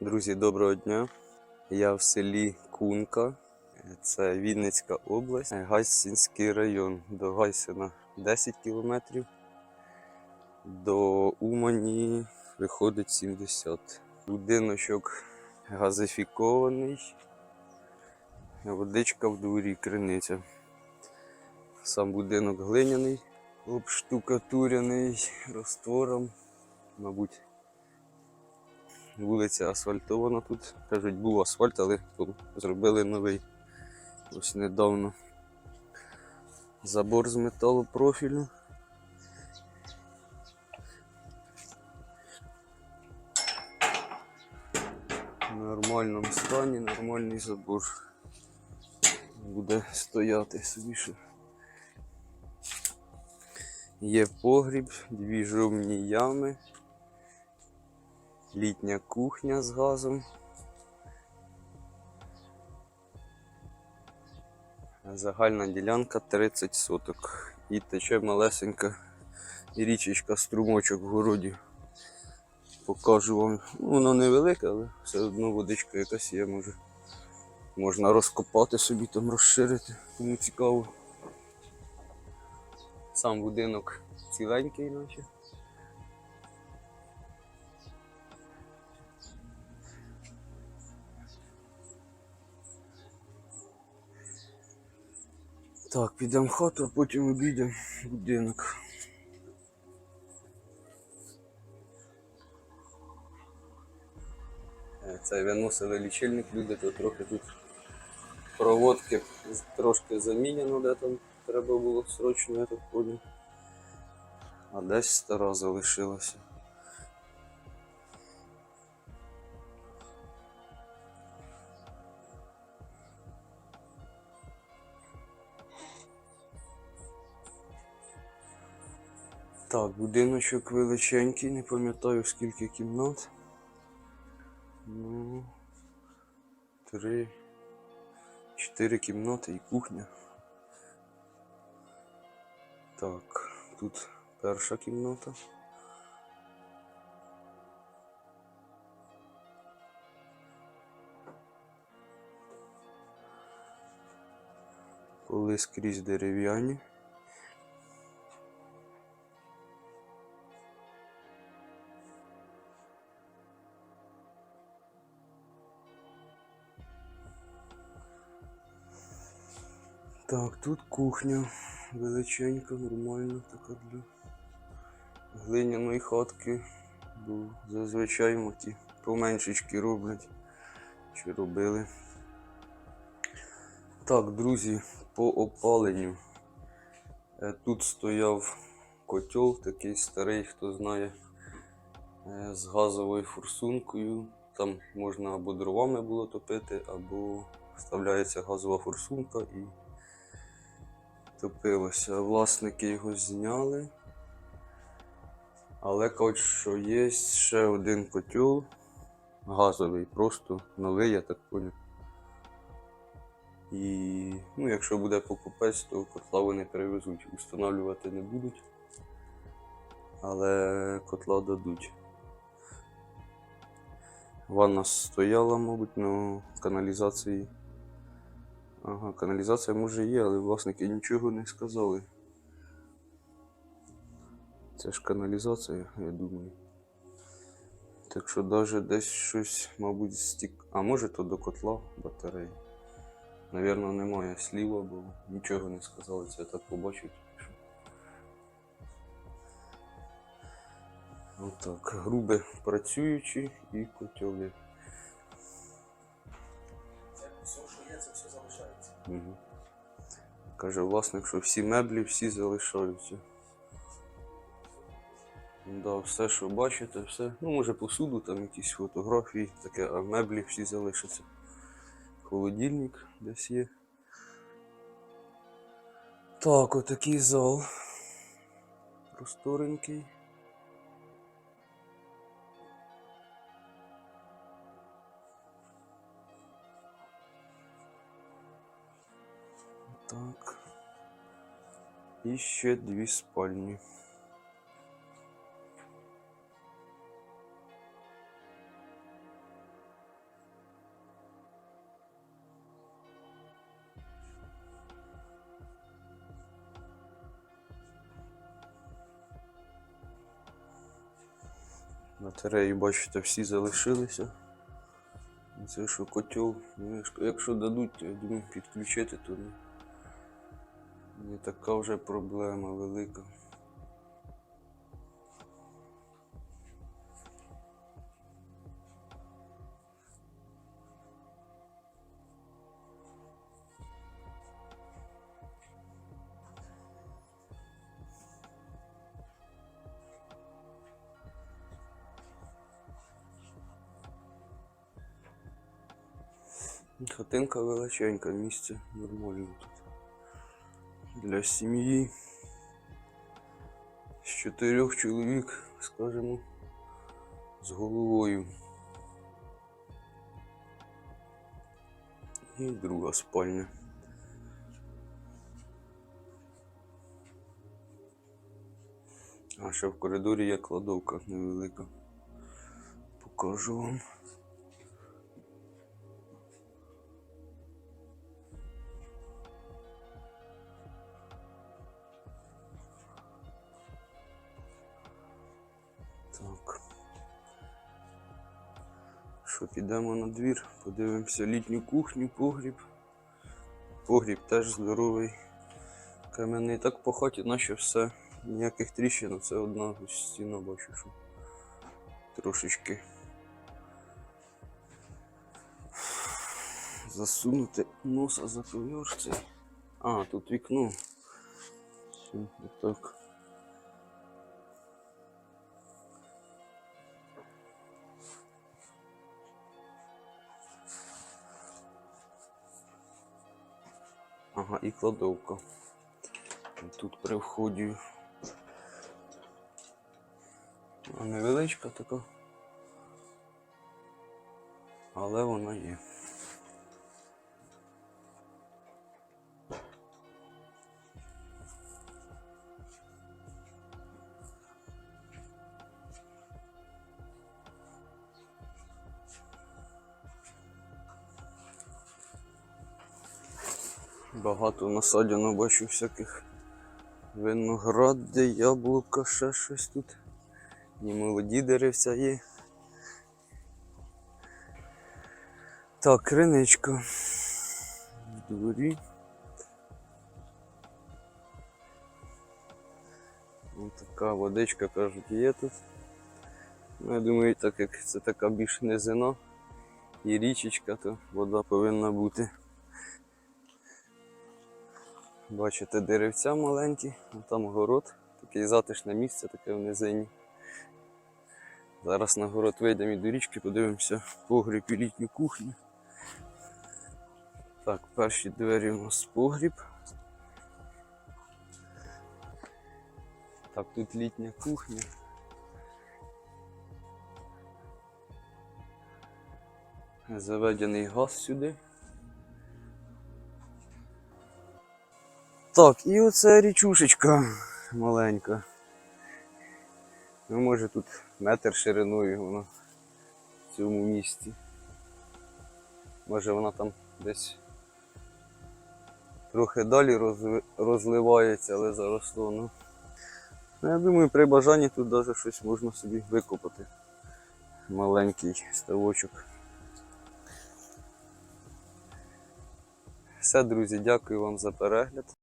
Друзі, доброго дня. Я в селі Кунка, це Вінницька область, Гайсинський район. До Гайсина 10 кілометрів, до Умані виходить 70. Будиночок газифікований, водичка в дворі, криниця. Сам будинок глиняний, обштукатурений роствором, мабуть. Вулиця асфальтована тут. Кажуть, був асфальт, але зробили новий. Ось недавно. Забор з металопрофілю. В нормальному стані, нормальний забор. Буде стояти собі. ще. Є погріб, дві жовні ями літня кухня з газом. Загальна ділянка 30 соток. І тече малесенька річечка, струмочок в городі. Покажу вам. Ну, воно невелике, але все одно водичка якась є, може. Можна розкопати собі там розширити, кому цікаво. Сам будинок ціленький, наче. Так, підемо в хату, а потім обійдемо будинок. Е, Це виносили лічильник, люди, то трохи тут проводки трошки заміняно, де там треба було срочно, я так поняв. А десь стара залишилася. Так, будиночок величенький, не пам'ятаю скільки кімнат. Ну, три, чотири кімнати і кухня. Так, тут перша кімната. Поли скрізь дерев'яні. Так, тут кухня величенька, нормальна така для глиняної хатки. Бо зазвичай ті поменшечки роблять. Чи робили. Так, друзі, по опаленню. Е, Тут стояв котел, такий старий, хто знає, е, з газовою форсункою. Там можна або дровами було топити, або вставляється газова форсунка і топилося. Власники його зняли. Але кажуть, що є ще один котел газовий, просто новий, я так поняв. І ну, якщо буде покупець, то котла вони перевезуть. Установлювати не будуть. Але котла дадуть. Ванна стояла, мабуть, на каналізації. Ага, каналізація може є, але власники нічого не сказали. Це ж каналізація, я думаю. Так що навіть десь щось, мабуть, стік. А може то до котла батареї. Навірно, немає сліва, бо нічого не сказали, це я так побачив. Отак, грубе працюючі і котели. Є, це все залишається. Угу. Каже власник, що всі меблі всі залишаються. Да, все, що бачите, все. Ну, може посуду, там якісь фотографії, таке, а меблі всі залишаться. Холодильник десь є. Так, отакий зал. Просторенький. Так. І ще дві спальні. Батареї, бачите, всі залишилися. Це що котел. Ну, якщо дадуть, я думаю, підключити, то не не така вже проблема велика. Хатинка величенька, місце нормально тут. Для сім'ї з чотирьох чоловік, скажімо, з головою. І друга спальня. А ще в коридорі є кладовка невелика. Покажу вам. Що, підемо на двір, подивимося літню кухню, погріб. Погріб теж здоровий. Кам'яний так по хаті, наче все. Ніяких тріщин, це одна стіна бачу, що трошечки засунути носа за ковер цей. А, тут вікно. Все, отак. Ага, і кладовка. Тут при вході. Невеличка така. Але вона є. Багато насаджено бачу всяких виногради, яблука, ще щось тут. І молоді деревця є. Так, криничка в дворі. Ось така водичка, кажуть, є тут. Ну, я думаю, так як це така більш низина і річечка, то вода повинна бути. Бачите, деревця маленькі, там город, таке затишне місце, таке в низині. Зараз на город вийдемо і до річки, подивимося погріб і літню кухню. Так, перші двері у нас погріб. Так, тут літня кухня. Заведений газ сюди. Так, і оце річушечка маленька. Ну, може тут метр шириною вона в цьому місці. Може вона там десь трохи далі розливається, але заросло. Ну. Ну, я думаю, при бажанні тут навіть щось можна собі викопати. Маленький ставочок. Все, друзі, дякую вам за перегляд.